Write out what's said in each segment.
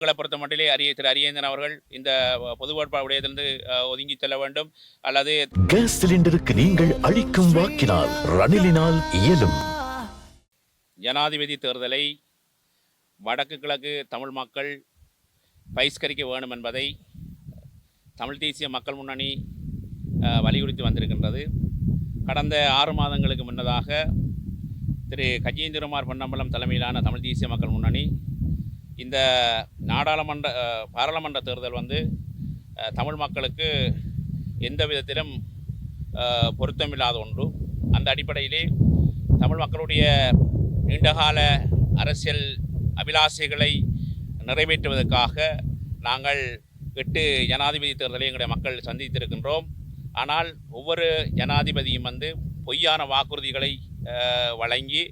மக்களை பொறுத்த மட்டிலே அரிய திரு அரியந்தன் அவர்கள் இந்த பொது வேட்பாளர் அஹ், ஒதுங்கி செல்ல வேண்டும். அல்லது கேஸ் சிலிண்டருக்கு நீங்கள் அளிக்கும் வாக்கினால் ரணிலினால் இயலும். ஜனாதிபதி தேர்தலை வடக்கு கிழக்கு தமிழ் மக்கள் பகிஷ்கரிக்க வேண்டும் என்பதை தமிழ் தேசிய மக்கள் முன்னணி வலியுறுத்தி வந்திருக்கின்றது. கடந்த ஆறு மாதங்களுக்கு முன்னதாக திரு கஜேந்திரகுமார் பொன்னம்பலம் தலைமையிலான தமிழ் தேசிய மக்கள் முன்னணி இந்த நாடாளுமன்ற பாராளுமன்ற தேர்தல் வந்து தமிழ் மக்களுக்கு எந்த விதத்திலும் பொருத்தமில்லாத ஒன்று. அந்த அடிப்படையிலே தமிழ் மக்களுடைய நீண்டகால அரசியல் அபிலாஷைகளை நிறைவேற்றுவதற்காக நாங்கள் எட்டு ஜனாதிபதி தேர்தலை எங்களுடைய மக்கள் சந்தித்திருக்கின்றோம். ஆனால் ஒவ்வொரு ஜனாதிபதியும் வந்து பொய்யான வாக்குறுதிகளை வழங்கி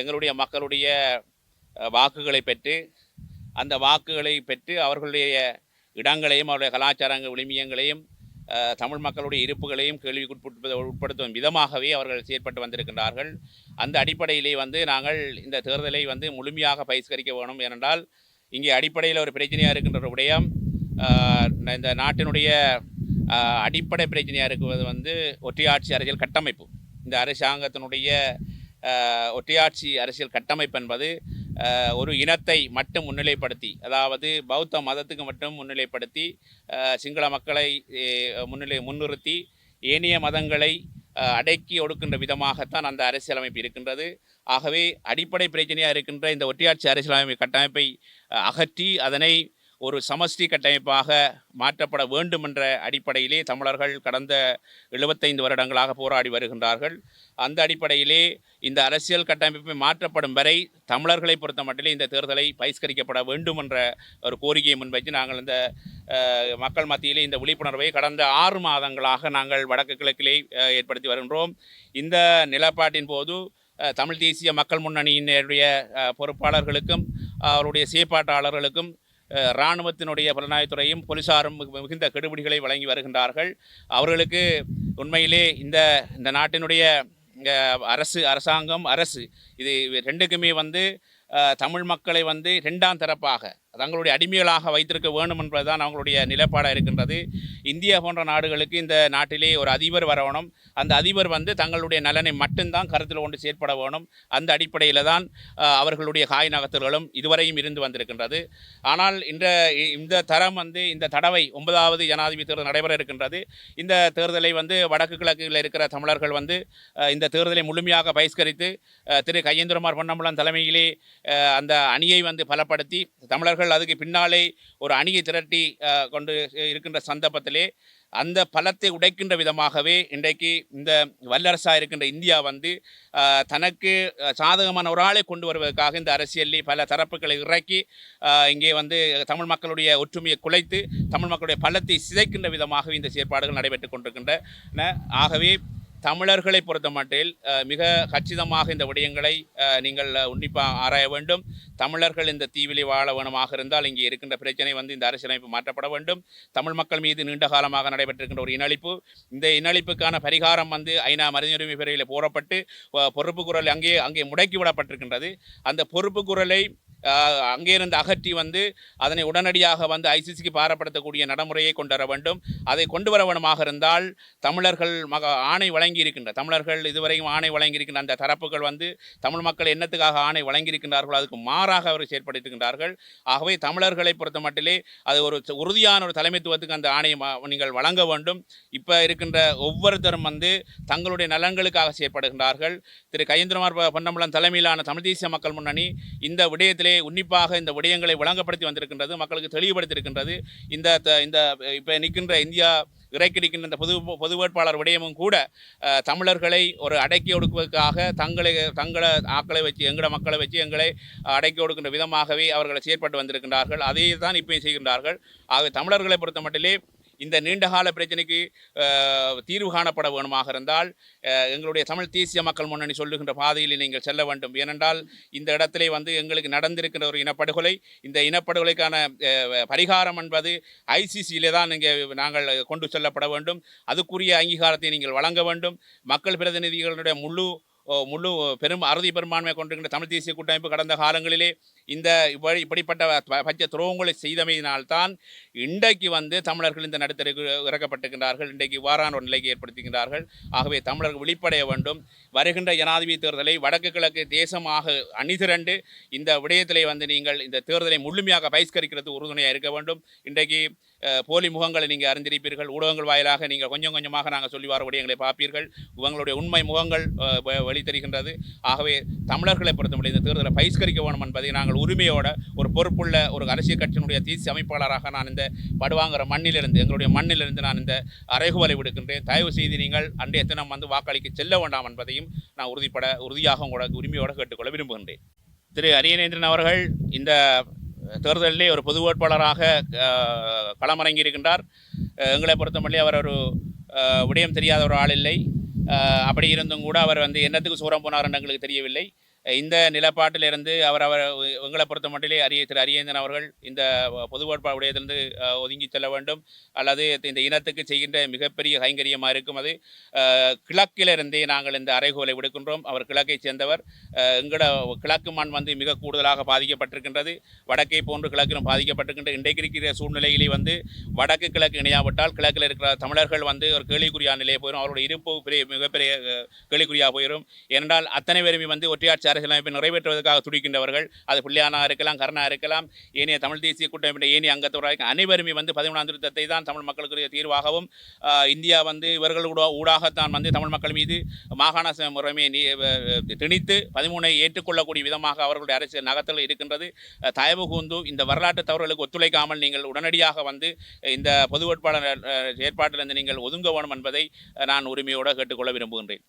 எங்களுடைய மக்களுடைய வாக்குகளை பெற்று அந்த வாக்குகளை பெற்று அவர்களுடைய இடங்களையும் அவருடைய கலாச்சாரங்கள் விளிமியங்களையும் தமிழ் மக்களுடைய இருப்புகளையும் கேள்விக்குட்படுத்த உட்படுத்தும் விதமாகவே அவர்கள் செயற்பட்டு வந்திருக்கின்றார்கள். அந்த அடிப்படையிலே வந்து நாங்கள் இந்த தேர்தலை வந்து முழுமையாக பகிஷ்கரிக்க வேணும். ஏனென்றால் இங்கே அடிப்படையில் ஒரு பிரச்சனையாக இருக்கின்ற விடயம். இந்த நாட்டினுடைய அடிப்படை பிரச்சனையாக இருக்குவது வந்து ஒற்றையாட்சி அரசியல் கட்டமைப்பு. இந்த அரசாங்கத்தினுடைய ஒற்றையாட்சி அரசியல் கட்டமைப்பு என்பது ஒரு இனத்தை மட்டும் முன்னிலைப்படுத்தி அதாவது பௌத்த மதத்துக்கு மட்டும் முன்னிலைப்படுத்தி சிங்கள மக்களை முன்னிலை முன்னிறுத்தி ஏனைய மதங்களை அடக்கி ஒடுக்கின்ற விதமாகத்தான் அந்த அரசியலமைப்பு இருக்கின்றது. ஆகவே அடிப்படை பிரச்சனையாக இருக்கின்ற இந்த ஒற்றையாட்சி அரசியலமைப்பு கட்டமைப்பை அகற்றி அதனை ஒரு சமஷ்டி கட்டமைப்பாக மாற்றப்பட வேண்டும் என்ற அடிப்படையிலே தமிழர்கள் கடந்த எழுபத்தைந்து வருடங்களாக போராடி வருகின்றார்கள். அந்த அடிப்படையிலே இந்த அரசியல் கட்டமைப்பை மாற்றப்படும் வரை தமிழர்களை பொறுத்த மட்டிலே இந்த தேர்தலை பகிஷ்கரிக்கப்பட வேண்டும் என்ற ஒரு கோரிக்கையை முன்வைத்து நாங்கள் இந்த மக்கள் மத்தியிலே இந்த விழிப்புணர்வை கடந்த ஆறு மாதங்களாக நாங்கள் வடக்கு கிழக்கிலே ஏற்படுத்தி வருகின்றோம். இந்த நிலப்பாட்டின் போது தமிழ் தேசிய மக்கள் முன்னணியினுடைய பொறுப்பாளர்களுக்கும் அவருடைய செயற்பாட்டாளர்களுக்கும் இராணுவத்தினுடைய புலனாய்வுத்துறையும் போலீசாரும் மிகுந்த கெடுபிடிகளை வழங்கி வருகின்றார்கள். அவர்களுக்கு உண்மையிலே இந்த இந்த நாட்டினுடைய அரசு அரசாங்கம் அரசு இது ரெண்டுக்குமே வந்து தமிழ் மக்களை வந்து ரெண்டாம் தரப்பாக தங்களுடைய அடிமைகளாக வைத்திருக்க வேண்டும் என்பதுதான் அவங்களுடைய நிலைப்பாடாக இருக்கின்றது. இந்தியா போன்ற நாடுகளுக்கு இந்த நாட்டிலே ஒரு அதிபர் வரணும். அந்த அதிபர் வந்து தங்களுடைய நலனை மட்டும்தான் கருத்தில் கொண்டு செயற்பட வேணும். அந்த அடிப்படையில் தான் அவர்களுடைய காய் நகர்த்தல்களும் இதுவரையும் இருந்து வந்திருக்கின்றது. ஆனால் இந்த இந்த தரம் வந்து இந்த தடவை ஒன்பதாவது ஜனாதிபதி தேர்தல் நடைபெற இருக்கின்றது. இந்த தேர்தலை வந்து வடக்கு கிழக்கில் இருக்கிற தமிழர்கள் வந்து இந்த தேர்தலை முழுமையாக பகிஷ்கரித்து திரு கையேந்திரமார் பொன்னம்பலம் தலைமையிலே அந்த அணியை வந்து பலப்படுத்தி தமிழர்கள் அதுக்கு பின்னாலே ஒரு அணியை திரட்டி கொண்டு இருக்கின்ற சந்தர்ப்பத்திலே அந்த பலத்தை உடைக்கின்ற விதமாகவே இன்றைக்கு இந்த வல்லரசாக இருக்கின்ற இந்தியா வந்து தனக்கு சாதகமான ஒரு ஆளை கொண்டு வருவதற்காக இந்த அரசியலில் பல தரப்புகளை இறக்கி இங்கே வந்து தமிழ் மக்களுடைய ஒற்றுமையை குலைத்து தமிழ் மக்களுடைய பலத்தை சிதைக்கின்ற விதமாகவே இந்த செயற்பாடுகள் நடைபெற்று கொண்டிருக்கின்றன. ஆகவே தமிழர்களை பொறுத்த மட்டில் மிக கச்சிதமாக இந்த விடயங்களை நீங்கள் உன்னிப்பாக ஆராய வேண்டும். தமிழர்கள் இந்த தீவிலே வாழ வேணுமாக இருந்தால் இங்கே இருக்கின்ற பிரச்சனை வந்து இந்த அரசியலமைப்பு மாற்றப்பட வேண்டும். தமிழ் மக்கள் மீது நீண்ட காலமாக நடைபெற்றிருக்கின்ற ஒரு இனழிப்பு. இந்த இனழிப்புக்கான பரிகாரம் வந்து ஐநா மனித உரிமை பிரிவில் பொறுப்பு குரல் அங்கே அங்கே முடக்கி விடப்பட்டிருக்கின்றது. அந்த பொறுப்பு குரலை அஹ், அங்கே இருந்து அகற்றி வந்து அதனை உடனடியாக வந்து ஐசிசிக்கு பாரப்படுத்தக்கூடிய நடைமுறையை கொண்டு வர வேண்டும். அதை கொண்டு வர இருந்தால் தமிழர்கள் மக ஆணை வழங்கி இருக்கின்ற தமிழர்கள் இதுவரையும் ஆணை வழங்கியிருக்கின்ற அந்த தரப்புகள் வந்து தமிழ் மக்கள் என்னத்துக்காக ஆணை வழங்கியிருக்கின்றார்களோ அதுக்கு மாறாக அவர் செயற்படுத்துகின்றார்கள் ஆகவே தமிழர்களை பொறுத்த மட்டிலே அது ஒரு உறுதியான ஒரு தலைமைத்துவத்துக்கு அந்த ஆணையை நீங்கள் வழங்க வேண்டும். இப்போ இருக்கின்ற ஒவ்வொருத்தரும் வந்து தங்களுடைய நலன்களுக்காக செயற்படுகின்றார்கள். திரு கயந்திரமார் பொன்னம்பலம் தலைமையிலான தமிழ் தேசிய மக்கள் முன்னணி இந்த விடயத்திலே உன்னிப்பாக இந்த விடயங்களை விளங்கப்படுத்தி வந்திருக்கின்றது மக்களுக்கு தெளிவுபடுத்தியிருக்கின்றது. இந்த த- இந்த இப்போ நிற்கின்ற இந்தியா இறக்கிருக்கின்ற இந்த பொது பொது வேட்பாளர் விடயமும் கூட தமிழர்களை ஒரு அடக்கி ஒடுக்குவதற்காக தங்களை தங்களை ஆக்களை வச்சு எங்களோட மக்களை வச்சு எங்களை அடக்கி ஒடுக்கின்ற விதமாகவே அவர்களை செயற்பட்டு வந்திருக்கின்றார்கள். அதையே தான் இப்பயும் செய்கின்றார்கள். ஆகவே தமிழர்களை பொறுத்த மட்டிலே இந்த நீண்டகால பிரச்சனைக்கு தீர்வு காணப்பட வேணுமாக இருந்தால் எங்களுடைய தமிழ் தேசிய மக்கள் முன்னணி சொல்லுகின்ற பாதையில் நீங்கள் செல்ல வேண்டும். ஏனென்றால் இந்த இடத்திலே வந்து எங்களுக்கு நடந்திருக்கின்ற ஒரு இனப்படுகொலை இந்த இனப்படுகொலைக்கான பரிகாரம் என்பது ஐசிசியிலே தான் இங்கே நாங்கள் கொண்டு செல்லப்பட வேண்டும். அதுக்குரிய அங்கீகாரத்தை நீங்கள் வழங்க வேண்டும். மக்கள் பிரதிநிதிகளுடைய முழு முழு பெரும் அறுதி பெரும்பான்மை கொண்டிருக்கின்ற தமிழ் தேசிய கூட்டமைப்பு கடந்த காலங்களிலே இந்த இப்படி இப்படிப்பட்ட ப- பச்சை துரோகங்களை செய்தமையினால்தான் இன்றைக்கு வந்து தமிழர்கள் இந்த நடுத்தருக்கு இறக்கப்பட்டிருக்கின்றார்கள். இன்றைக்கு இவ்வாறான ஒரு நிலைக்கு ஏற்படுத்துகின்றார்கள் ஆகவே தமிழர்கள் விழிப்படைய வேண்டும். வருகின்ற ஜனாதிபதி தேர்தலை வடக்கு கிழக்கு தேசமாக அணிதிரண்டு இந்த விடயத்திலே வந்து நீங்கள் இந்த தேர்தலை முழுமையாக பயிஸ்கரிக்கிறது உறுதுணையாக இருக்க வேண்டும். இன்றைக்கு போலி முகங்களை நீங்கள் அறிந்திருப்பீர்கள். ஊடகங்கள் வாயிலாக நீங்கள் கொஞ்சம் கொஞ்சமாக நாங்கள் சொல்லி வர விடயங்களை பார்ப்பீர்கள். உங்களுடைய உண்மை முகங்கள் அஹ், வெளித்தருகின்றது. ஆகவே தமிழர்களை பொறுத்தவரை இந்த தேர்தலை பயிஸ்கரிக்க வேண்டும் என்பதை நாங்கள் உரிமையோட ஒரு பொறுப்புள்ள ஒரு அரசியல் கட்சியினுடைய தேசிய அமைப்பாளராக நான் இந்த படுவாங்கிற மண்ணிலிருந்து எங்களுடைய மண்ணிலிருந்து நான் இந்த அறைகுவலை விடுக்கின்றேன். தயவு செய்து நீங்கள் அன்றைய தினம் வந்து வாக்களிக்க செல்ல வேண்டாம் என்பதையும் நான் உறுதிப்பட உறுதியாக கூட உரிமையோடு கேட்டுக்கொள்ள விரும்புகின்றேன். திரு அரியநேந்திரன் அவர்கள் இந்த தேர்தலிலே ஒரு பொது வேட்பாளராக அஹ், களமிறங்கி இருக்கின்றார். எங்களை பொறுத்தமல்லி அவர் ஒரு விடயம் தெரியாத ஒரு ஆள் இல்லை. அப்படி இருந்தும் கூட அவர் வந்து என்னத்துக்கு சூரம் போனார் என்று எங்களுக்கு தெரியவில்லை. இந்த நிலப்பாட்டிலிருந்து அவர் அவர் எங்களை பொறுத்த மட்டிலே அரிய திரு அரியந்தன் அவர்கள் இந்த பொது வேட்பாளர் விடயத்திலிருந்து ஒதுங்கி செல்ல வேண்டும். அல்லது இந்த இனத்துக்கு செய்கின்ற மிகப்பெரிய கைங்கரியமாக இருக்கும் அது. கிழக்கிலிருந்தே நாங்கள் இந்த அறைகோலை விடுக்கின்றோம். அவர் கிழக்கைச் சேர்ந்தவர். எங்களோட கிழக்கு மண் வந்து மிக கூடுதலாக பாதிக்கப்பட்டிருக்கின்றது. வடக்கை போன்று கிழக்கிலும் பாதிக்கப்பட்டிருக்கின்ற இன்றைக்கு இருக்கிற சூழ்நிலையிலே வந்து வடக்கு கிழக்கு இணையாவிட்டால் கிழக்கில் இருக்கிற தமிழர்கள் வந்து ஒரு கேள்விக்குறியான நிலையை போயிடும் அவருடைய இருப்பு பெரிய மிகப்பெரிய கேள்விக்குறியாக போயிடும் ஏனென்றால் அத்தனை பேருமே வந்து ஒற்றையாட்சி அரசியலமைப்பை நிறைவேற்றுவதற்காக துடிக்கின்றவர்கள். அது புள்ளியானா இருக்கலாம் கருணா இருக்கலாம் ஏனைய தமிழ் தேசிய கூட்டமைப்பின் ஏனைய அங்கத்தவராக அனைவருமே வந்து பதிமூணாம் திருத்தத்தை தான் தமிழ் மக்களுக்குரிய தீர்வாகவும் இந்தியா வந்து இவர்கள் ஊடாகத்தான் வந்து தமிழ் மக்கள் மீது மாகாண முறைமையை திணித்து பதிமூனை ஏற்றுக்கொள்ளக்கூடிய விதமாக அவர்களுடைய அரசியல் நகத்தில் இருக்கின்றது. தயவு கூந்து இந்த வரலாற்று தவறுகளுக்கு ஒத்துழைக்காமல் நீங்கள் உடனடியாக வந்து இந்த பொது வேட்பாளர் ஏற்பாட்டிலிருந்து நீங்கள் ஒதுங்க வேணும் என்பதை நான் உரிமையோடு கேட்டுக்கொள்ள விரும்புகின்றேன்.